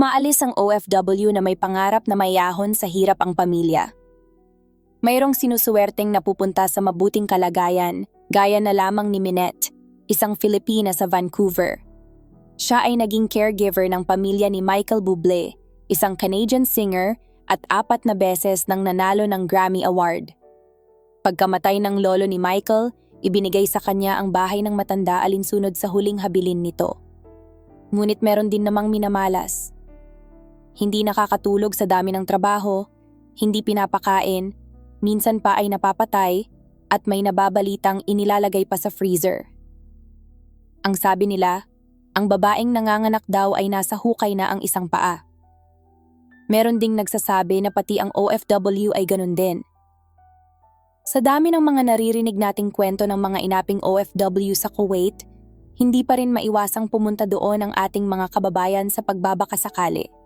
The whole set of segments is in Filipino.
Umaalis ang OFW na may pangarap na mayahon sa hirap ang pamilya. Mayroong sinusuwerteng napupunta sa mabuting kalagayan, gaya na lamang ni Minette, isang Filipina sa Vancouver. Siya ay naging caregiver ng pamilya ni Michael Bublé, isang Canadian singer at apat na beses nang nanalo ng Grammy Award. Pagkamatay ng lolo ni Michael, ibinigay sa kanya ang bahay ng matanda alinsunod sa huling habilin nito. Ngunit meron din namang minamalas. Hindi nakakatulog sa dami ng trabaho, hindi pinapakain, minsan pa ay napapatay, at may nababalitang inilalagay pa sa freezer. Ang sabi nila, ang babaeng nanganganak daw ay nasa hukay na ang isang paa. Meron ding nagsasabi na pati ang OFW ay ganun din. Sa dami ng mga naririnig nating kwento ng mga inaping OFW sa Kuwait, hindi pa rin maiwasang pumunta doon ang ating mga kababayan sa pagbabakasakali.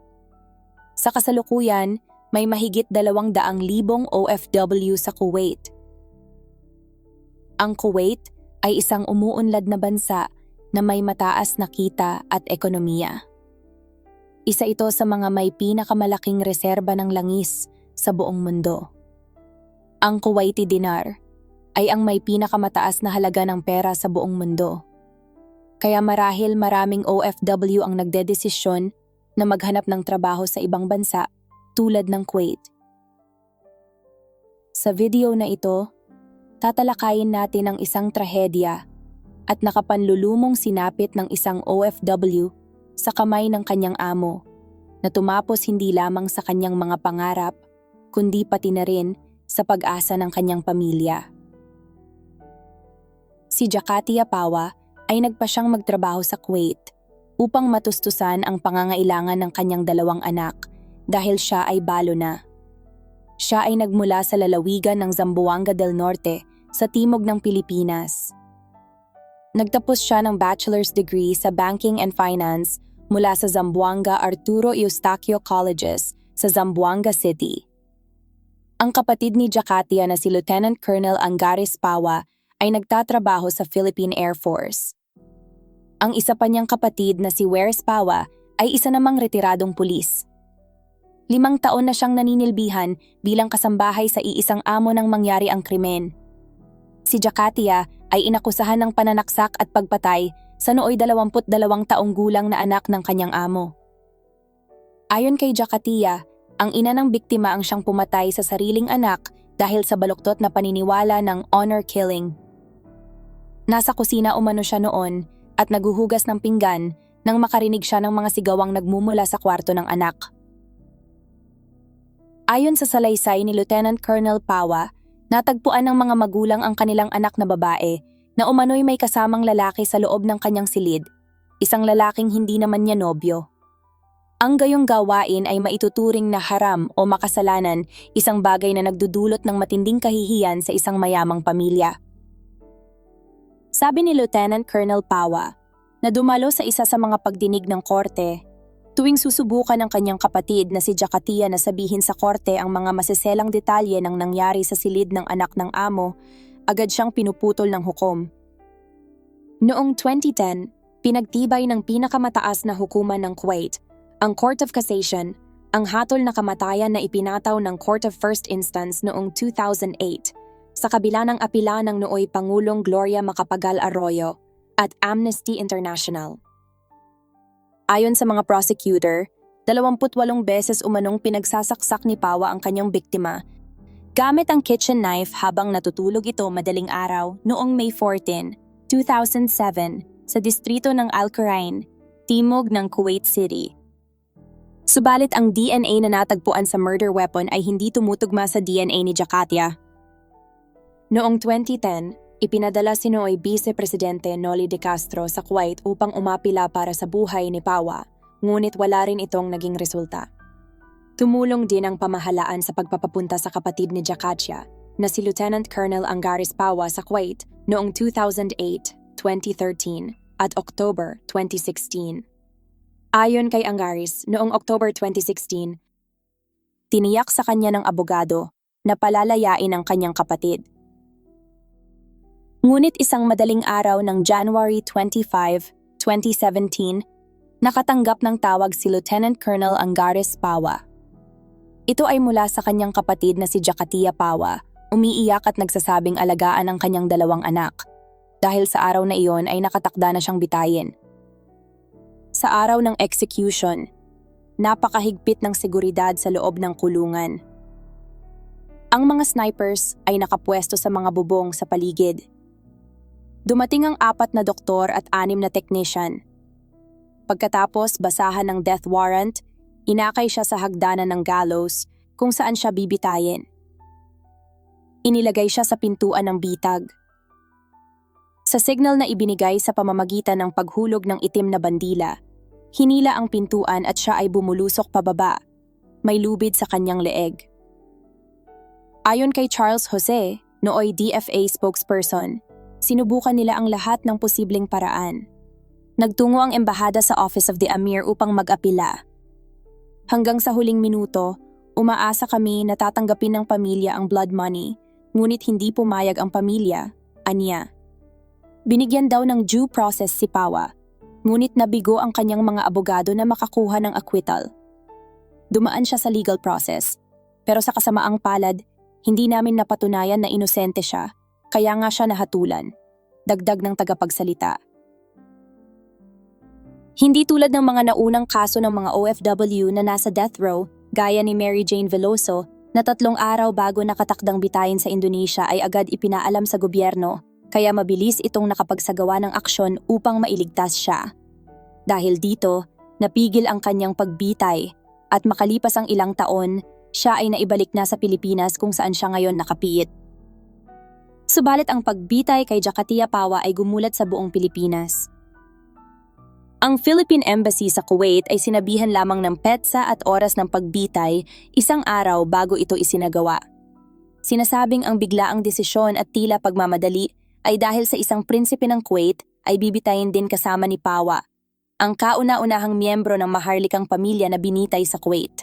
Sa kasalukuyan, may mahigit dalawang daang libong OFW sa Kuwait. Ang Kuwait ay isang umuunlad na bansa na may mataas na kita at ekonomiya. Isa ito sa mga may pinakamalaking reserba ng langis sa buong mundo. Ang Kuwaiti dinar ay ang may pinakamataas na halaga ng pera sa buong mundo. Kaya marahil maraming OFW ang nagdedesisyon na maghanap ng trabaho sa ibang bansa tulad ng Kuwait. Sa video na ito, tatalakayin natin ang isang trahedya at nakapanlulumong sinapit ng isang OFW sa kamay ng kanyang amo na tumapos hindi lamang sa kanyang mga pangarap kundi pati na rin sa pag-asa ng kanyang pamilya. Si Jakatia Pawa ay nagpa siyang magtrabaho sa Kuwait upang matustusan ang pangangailangan ng kanyang dalawang anak dahil siya ay balo na. Siya ay nagmula sa lalawigan ng Zamboanga del Norte sa timog ng Pilipinas Nagtapos siya ng bachelor's degree sa Banking and Finance mula sa Zamboanga Arturo Eustaquio Colleges sa Zamboanga City. Ang kapatid ni Jacatia na si Lieutenant Colonel Angaris Pawa ay nagtatrabaho sa Philippine Air Force. Ang isa pa niyang kapatid na si Weres Pawa ay isa namang retiradong pulis. Limang taon na siyang naninilbihan bilang kasambahay sa iisang amo ng mangyari ang krimen. Si Jacatia ay inakusahan ng pananaksak at pagpatay sa nooy 22 taong gulang na anak ng kanyang amo. Ayon kay Jakatia, ang ina ng biktima ang siyang pumatay sa sariling anak dahil sa baluktot na paniniwala ng honor killing. Nasa kusina umano siya noon at naguhugas ng pinggan nang makarinig siya ng mga sigawang nagmumula sa kwarto ng anak. Ayon sa salaysay ni Lieutenant Colonel Pawa, Natagpuan ng mga magulang ang kanilang anak na babae na umano'y may kasamang lalaki sa loob ng kanyang silid, isang lalaking hindi naman niya nobyo. Ang gayong gawain ay maituturing na haram o makasalanan, isang bagay na nagdudulot ng matinding kahihiyan sa isang mayamang pamilya. Sabi ni Lieutenant Colonel Pawa na dumalo sa isa sa mga pagdinig ng korte Tuwing susubukan ng kanyang kapatid na si Jakatia na sabihin sa korte ang mga maseselang detalye ng nangyari sa silid ng anak ng amo, agad siyang pinuputol ng hukom. Noong 2010, pinagtibay ng pinakamataas na hukuman ng Kuwait, ang Court of Cassation, ang hatol na kamatayan na ipinataw ng Court of First Instance noong 2008 sa kabila ng apila ng nooy Pangulong Gloria Macapagal Arroyo at Amnesty International. Ayon sa mga prosecutor, 28 beses umanong pinagsasaksak ni Pawa ang kanyang biktima gamit ang kitchen knife habang natutulog ito madaling araw noong May 14, 2007 sa distrito ng Al-Qurain, timog ng Kuwait City. Subalit ang DNA na natagpuan sa murder weapon ay hindi tumutugma sa DNA ni Jakatia. Noong 2010, Ipinadala si Noy Vice Presidente Noli de Castro sa Kuwait upang umapila para sa buhay ni Pawa, ngunit wala rin itong naging resulta. Tumulong din ang pamahalaan sa pagpapapunta sa kapatid ni Jakatia na si Lieutenant Colonel Angaris Pawa sa Kuwait noong 2008, 2013 at October 2016. Ayon kay Angaris, noong October 2016, tiniyak sa kanya ng abogado na palalayain ang kanyang kapatid Ngunit isang madaling araw ng January 25, 2017, Nakatanggap ng tawag si Lieutenant Colonel Angares Pawa. Ito ay mula sa kanyang kapatid na si Jakatia Pawa, umiiyak at nagsasabing alagaan ang kanyang dalawang anak. Dahil sa araw na iyon ay nakatakda na siyang bitayin. Sa araw ng execution, napakahigpit ng seguridad sa loob ng kulungan. Ang mga snipers ay nakapwesto sa mga bubong sa paligid. Dumating ang apat na doktor at anim na technician. Pagkatapos basahan ng death warrant, inakay siya sa hagdanan ng gallows kung saan siya bibitayin. Inilagay siya sa pintuan ng bitag. Sa signal na ibinigay sa pamamagitan ng paghulog ng itim na bandila, hinila ang pintuan at siya ay bumulusok pababa. May lubid sa kanyang leeg. Ayon kay Charles Jose, nooy DFA spokesperson, sinubukan nila ang lahat ng posibleng paraan. Nagtungo ang embahada sa Office of the Amir upang mag-apila. Hanggang sa huling minuto, umaasa kami na tatanggapin ng pamilya ang blood money, ngunit hindi pumayag ang pamilya, anya. Binigyan daw ng due process si Pawa, ngunit nabigo ang kanyang mga abogado na makakuha ng acquittal. Dumaan siya sa legal process, pero sa kasamaang palad, hindi namin napatunayan na inosente siya, kaya nga siya nahatulan. Dagdag ng tagapagsalita. Hindi tulad ng mga naunang kaso ng mga OFW na nasa death row, gaya ni Mary Jane Veloso, na tatlong araw bago nakatakdang bitayin sa Indonesia ay agad ipinaalam sa gobyerno, kaya mabilis itong nakapagsagawa ng aksyon upang mailigtas siya. Dahil dito, napigil ang kanyang pagbitay at makalipas ang ilang taon, siya ay naibalik na sa Pilipinas kung saan siya ngayon nakapiit. Subalit ang pagbitay kay Jakatia Pawa ay gumulat sa buong Pilipinas. Ang Philippine Embassy sa Kuwait ay sinabihan lamang ng petsa at oras ng pagbitay isang araw bago ito isinagawa. Sinasabing ang biglaang desisyon at tila pagmamadali ay dahil sa isang prinsipe ng Kuwait ay bibitayin din kasama ni Pawa, ang kauna-unahang miyembro ng maharlikang pamilya na binitay sa Kuwait.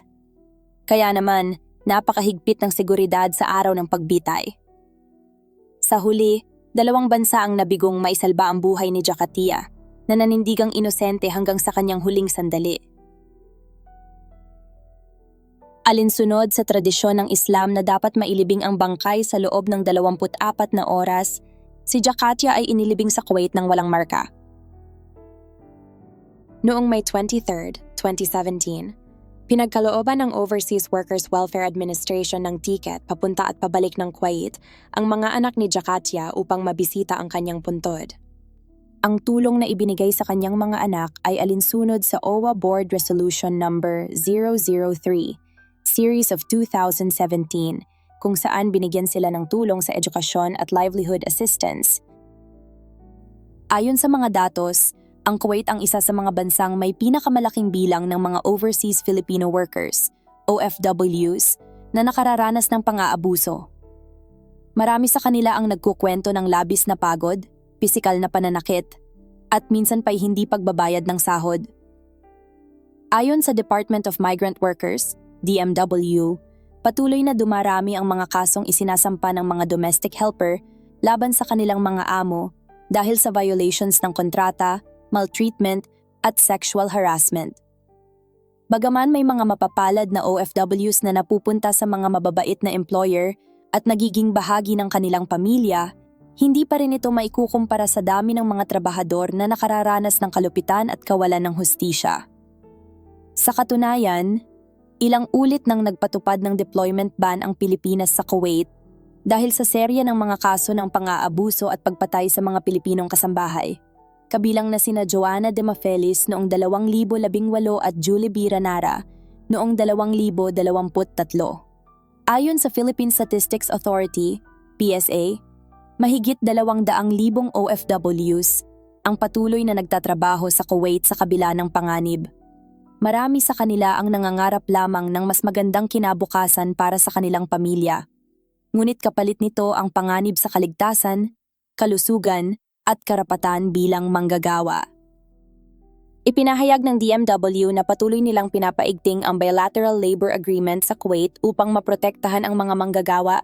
Kaya naman, napakahigpit ng seguridad sa araw ng pagbitay. Sa huli, dalawang bansa ang nabigong maisalba ang buhay ni Jakatia na nanindigang inosente hanggang sa kanyang huling sandali. Alinsunod sa tradisyon ng Islam na dapat mailibing ang bangkay sa loob ng 24 na oras, si Jakatia ay inilibing sa Kuwait ng walang marka. Noong May 23, 2017, pinagkalooban ng Overseas Workers Welfare Administration ng ticket papunta at pabalik ng Kuwait ang mga anak ni Jakatia upang mabisita ang kanyang puntod. Ang tulong na ibinigay sa kanyang mga anak ay alinsunod sa OWA Board Resolution Number 003, Series of 2017, kung saan binigyan sila ng tulong sa edukasyon at livelihood assistance. Ayon sa mga datos, ang Kuwait ang isa sa mga bansang may pinakamalaking bilang ng mga overseas Filipino workers, OFWs, na nakararanas ng pang-aabuso. Marami sa kanila ang nagkukwento ng labis na pagod, pisikal na pananakit, at minsan pa'y hindi pagbabayad ng sahod. Ayon sa Department of Migrant Workers, DMW, patuloy na dumarami ang mga kasong isinasampa ng mga domestic helper laban sa kanilang mga amo dahil sa violations ng kontrata, maltreatment, at sexual harassment. Bagaman may mga mapapalad na OFWs na napupunta sa mga mababait na employer at nagiging bahagi ng kanilang pamilya, hindi pa rin ito maikukumpara sa dami ng mga trabahador na nakararanas ng kalupitan at kawalan ng hustisya. Sa katunayan, ilang ulit nang nagpatupad ng deployment ban ang Pilipinas sa Kuwait dahil sa serya ng mga kaso ng pang-aabuso at pagpatay sa mga Pilipinong kasambahay. Kabilang na sina Joanna de Mafelis noong 2018 at Julie B. Ranara noong 2023. Ayon sa Philippine Statistics Authority, PSA, mahigit dalawang daang libong OFWs ang patuloy na nagtatrabaho sa Kuwait sa kabila ng panganib. Marami sa kanila ang nangangarap lamang ng mas magandang kinabukasan para sa kanilang pamilya. Ngunit kapalit nito ang panganib sa kaligtasan, kalusugan, at karapatan bilang manggagawa. Ipinahayag ng DMW na patuloy nilang pinapaigting ang bilateral labor agreement sa Kuwait upang maprotektahan ang mga manggagawa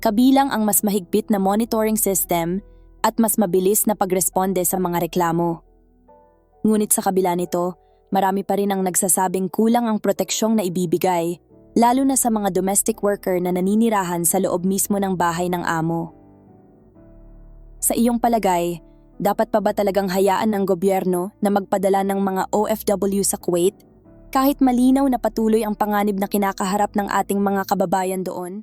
kabilang ang mas mahigpit na monitoring system at mas mabilis na pagresponde sa mga reklamo. Ngunit sa kabila nito, marami pa rin ang nagsasabing kulang ang proteksyong na ibibigay, lalo na sa mga domestic worker na naninirahan sa loob mismo ng bahay ng amo. Sa iyong palagay, dapat pa ba talagang hayaan ng gobyerno na magpadala ng mga OFW sa Kuwait kahit malinaw na patuloy ang panganib na kinakaharap ng ating mga kababayan doon?